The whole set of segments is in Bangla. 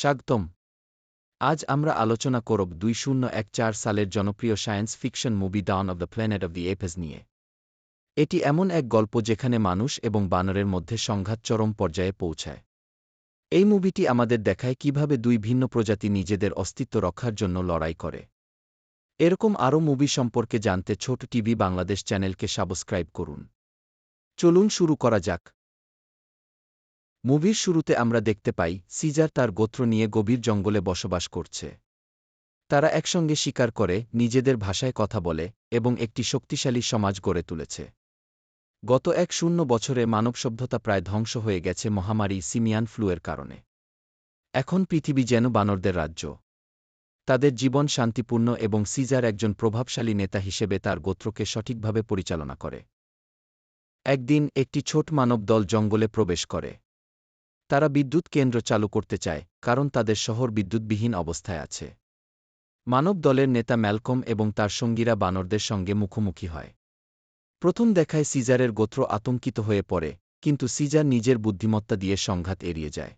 স্বাগতম। আজ আমরা আলোচনা করব দুই শূন্য এক চার সালের জনপ্রিয় science fiction movie dawn of the planet of the apes নিয়ে। এটি এমন এক গল্প যেখানে মানুষ এবং বানরের মধ্যে সংঘাত চরম পর্যায়ে পৌঁছায়। এই মুভিটি আমাদের দেখায় কীভাবে দুই ভিন্ন প্রজাতি নিজেদের অস্তিত্ব রক্ষার জন্য লড়াই করে। এরকম আরও মুভি সম্পর্কে জানতে ছোট টিভি বাংলাদেশ চ্যানেলকে সাবস্ক্রাইব করুন। চলুন শুরু করা যাক। মুভির শুরুতে আমরা দেখতে পাই, সিজার তার গোত্র নিয়ে গভীর জঙ্গলে বসবাস করছে। তারা একসঙ্গে স্বীকার করে, নিজেদের ভাষায় কথা বলে, এবং একটি শক্তিশালী সমাজ গড়ে তুলেছে। গত এক শূন্য বছরে মানব সভ্যতা প্রায় ধ্বংস হয়ে গেছে মহামারী সিমিয়ান ফ্লুয়ের কারণে। এখন পৃথিবী যেন বানরদের রাজ্য। তাদের জীবন শান্তিপূর্ণ এবং সিজার একজন প্রভাবশালী নেতা হিসেবে তার গোত্রকে সঠিকভাবে পরিচালনা করে। একদিন একটি ছোট মানব দল জঙ্গলে প্রবেশ করে। তারা বিদ্যুৎ কেন্দ্র চালু করতে চায়, কারণ তাদের শহর বিদ্যুৎবিহীন অবস্থায় আছে। মানব দলের নেতা ম্যালকম এবং তার সঙ্গীরা বানরদের সঙ্গে মুখোমুখি হয়। প্রথম দেখায় সিজারের গোত্র আতঙ্কিত হয়ে পড়ে, কিন্তু সিজার নিজের বুদ্ধিমত্তা দিয়ে সংঘাত এড়িয়ে যায়।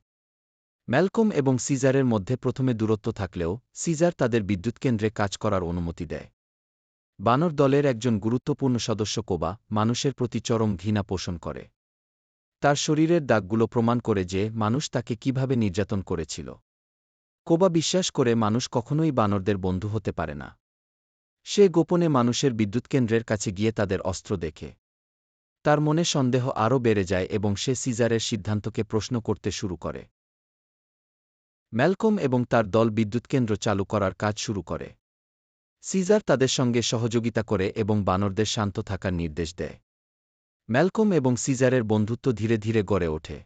ম্যালকম এবং সিজারের মধ্যে প্রথমে দূরত্ব থাকলেও, সিজার তাদের বিদ্যুৎকেন্দ্রে কাজ করার অনুমতি দেয়। বানর দলের একজন গুরুত্বপূর্ণ সদস্য কোবা, মানুষের প্রতি চরম ঘৃণা পোষণ করে। তার শরীরের দাগগুলো প্রমাণ করে যে মানুষ তাকে কীভাবে নির্যাতন করেছিল। কোবা বিশ্বাস করে মানুষ কখনোই বানরদের বন্ধু হতে পারে না। সে গোপনে মানুষের বিদ্যুৎকেন্দ্রের কাছে গিয়ে তাদের অস্ত্র দেখে। তার মনে সন্দেহ আরও বেড়ে যায় এবং সে সিজারের সিদ্ধান্তকে প্রশ্ন করতে শুরু করে। ম্যালকম এবং তার দল বিদ্যুৎকেন্দ্র চালু করার কাজ শুরু করে। সিজার তাদের সঙ্গে সহযোগিতা করে এবং বানরদের শান্ত থাকার নির্দেশ দেয়। ম্যালকম এবং সিজারের বন্ধুত্ব ধীরে ধীরে গড়ে ওঠে।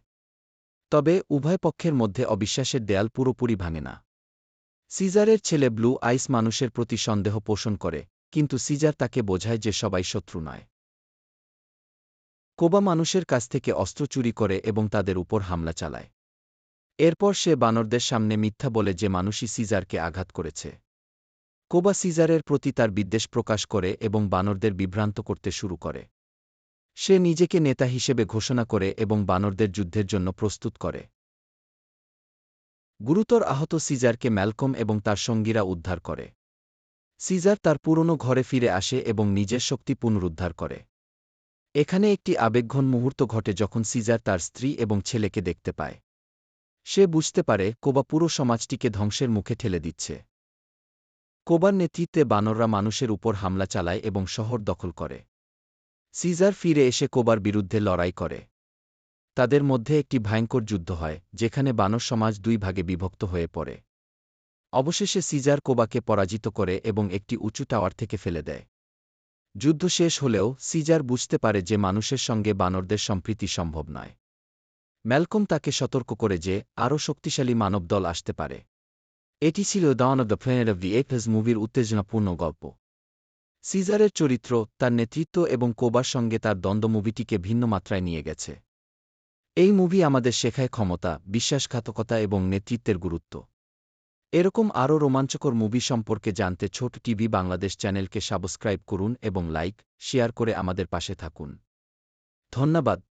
তবে উভয় পক্ষের মধ্যে অবিশ্বাসের দেয়াল পুরোপুরি ভাঙে না। সিজারের ছেলে ব্লু আইস মানুষের প্রতি সন্দেহ পোষণ করে, কিন্তু সিজার তাকে বোঝায় যে সবাই শত্রু নয়। কোবা মানুষের কাছ থেকে অস্ত্র চুরি করে এবং তাদের উপর হামলা চালায়। এরপর সে বানরদের সামনে মিথ্যা বলে যে মানুষই সিজারকে আঘাত করেছে। কোবা সিজারের প্রতি তার বিদ্বেষ প্রকাশ করে এবং বানরদের বিভ্রান্ত করতে শুরু করে। সে নিজেকে নেতা হিসেবে ঘোষণা করে এবং বানরদের যুদ্ধের জন্য প্রস্তুত করে। গুরুতর আহত সিজারকে ম্যালকম এবং তার সঙ্গীরা উদ্ধার করে। সিজার তার পুরনো ঘরে ফিরে আসে এবং নিজের শক্তি পুনরুদ্ধার করে। এখানে একটি আবেগঘন মুহূর্ত ঘটে যখন সিজার তার স্ত্রী এবং ছেলেকে দেখতে পায়। সে বুঝতে পারে কোবা পুরো সমাজটিকে ধ্বংসের মুখে ঠেলে দিচ্ছে। কোবার নেতৃত্বে বানররা মানুষের উপর হামলা চালায় এবং শহর দখল করে। সিজার ফিরে এসে কোবার বিরুদ্ধে লড়াই করে। তাদের মধ্যে একটি ভয়ঙ্কর যুদ্ধ হয়, যেখানে বানর সমাজ দুই ভাগে বিভক্ত হয়ে পড়ে। অবশেষে সিজার কোবাকে পরাজিত করে এবং একটি উঁচু টাওয়ার থেকে ফেলে দেয়। যুদ্ধ শেষ হলেও সিজার বুঝতে পারে যে মানুষের সঙ্গে বানরদের সম্প্রীতি সম্ভব নয়। ম্যালকম তাকে সতর্ক করে যে, আরও শক্তিশালী মানব দল আসতে পারে। এটি ছিল dawn of the planet of the apes মুভির উত্তেজনাপূর্ণ গল্প। সিজারের চরিত্র, তার নেতৃত্ব এবং কোবার সঙ্গে তার দ্বন্দ্ব মুভিটিকে ভিন্ন মাত্রায় নিয়ে গেছে। এই মুভি আমাদের শেখায় ক্ষমতা, বিশ্বাসঘাতকতা এবং নেতৃত্বের গুরুত্ব। এরকম আরও রোমাঞ্চকর মুভি সম্পর্কে জানতে ছোট টিভি বাংলাদেশ চ্যানেলকে সাবস্ক্রাইব করুন এবং লাইক, শেয়ার করে আমাদের পাশে থাকুন। ধন্যবাদ।